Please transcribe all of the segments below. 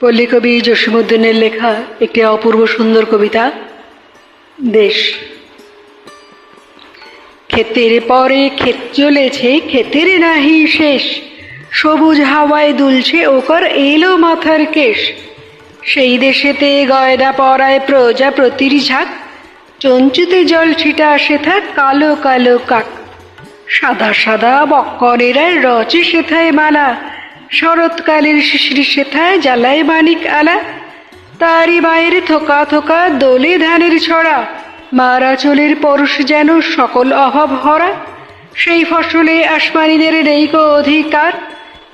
পল্লীকবি জসীমউদ্দিনের লেখা একটি অপূর্ব সুন্দর কবিতা, দেশ। ক্ষেতের পরে ক্ষেত চলেছে, ক্ষেতের নাহি শেষ। সবুজ হাওয়ায় দুলছে ওকর এলো মাথার কেশ। সেই দেশেতে গয়না পরায় প্রজা প্রজাপতির ঝাঁক। চঞ্চুতে জল ছিটা সেথা কালো কালো কাক। সাদা সাদা বক্করেরা রচে সেথায় মালা। শরৎকালের শিশির সেথায় জ্বালায় মানিক আলা। তারই মায়ের থোকা থোকা দোলে ধানের ছড়া। মারা চলের পরশ যেন সকল অভাব হরা। সেই ফসলে আসমানিদের নেই কো অধিকার।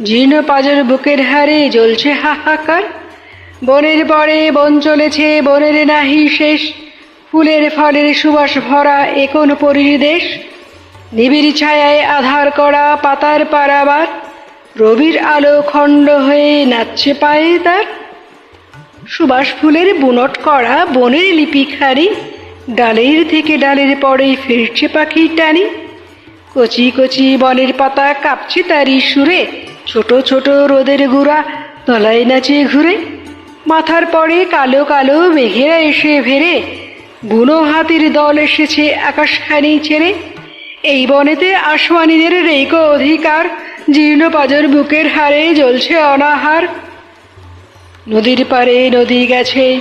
জীর্ণ পাজর বুকের হারে জ্বলছে হাহাকার। বনের পরে বন চলেছে, বনের নাহি শেষ। ফুলের ফলের সুবাস ভরা একন পরিদেশ নিবিড় ছায়ায় আধার করা পাতার পারাবার। রবির আলো খণ্ড হয়ে নাচছে পায়ে তার। সুবাস ফুলের বুনট করা বনের লিপিখানি, ডালের থেকে ডালের পরে ফিরছে পাখির টানি। কচি কচি বনের পাতা কাঁপছে তারি সুরে, ছোট ছোট রোদের গুড়া তলায় নাচে ঘুরে। মাথার পরে কালো কালো মেঘেরা এসে ভেরে বুনো হাতির দল এসেছে আকাশখানি ছেড়ে। এই বনেতে আসমানিদের রেইকো অধিকার জীর্ণ পাজর বুকের হারে জ্বলছে অনাহার। নদীর পারে নদী গেছে,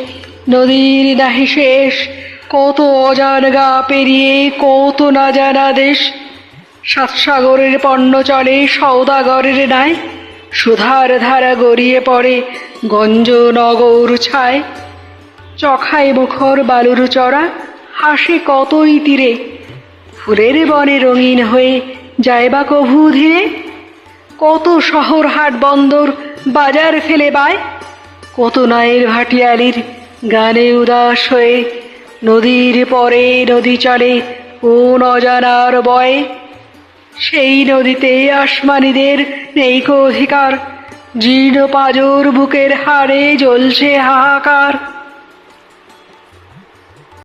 নদীর নাহি শেষ। কত অজান গা পেরিয়ে, কত না জানা দেশ। সাত সাগরের পণ্য চলে, সৌদাগরের নাই। সুধার ধারা গড়িয়ে পড়ে, গঞ্জ নগর ছায়। চখায় মুখর বালুর চড়া, হাসে কতই তীরে। ফুলের বনে রঙিন হয়ে, যায় বা কভু ধীরে। কত শহর হাট বন্দর বাজার ফেলে বায়? কত নায়ের ভাটিয়ালির গানে উদাস হয়ে নদীর পরে নদী চলে কোন অজানার বয়ে? সেই নদীতে আসমানিদের নেই অধিকার, জীর্ণ পাজর বুকের হাড়ে জ্বলছে হাহাকার।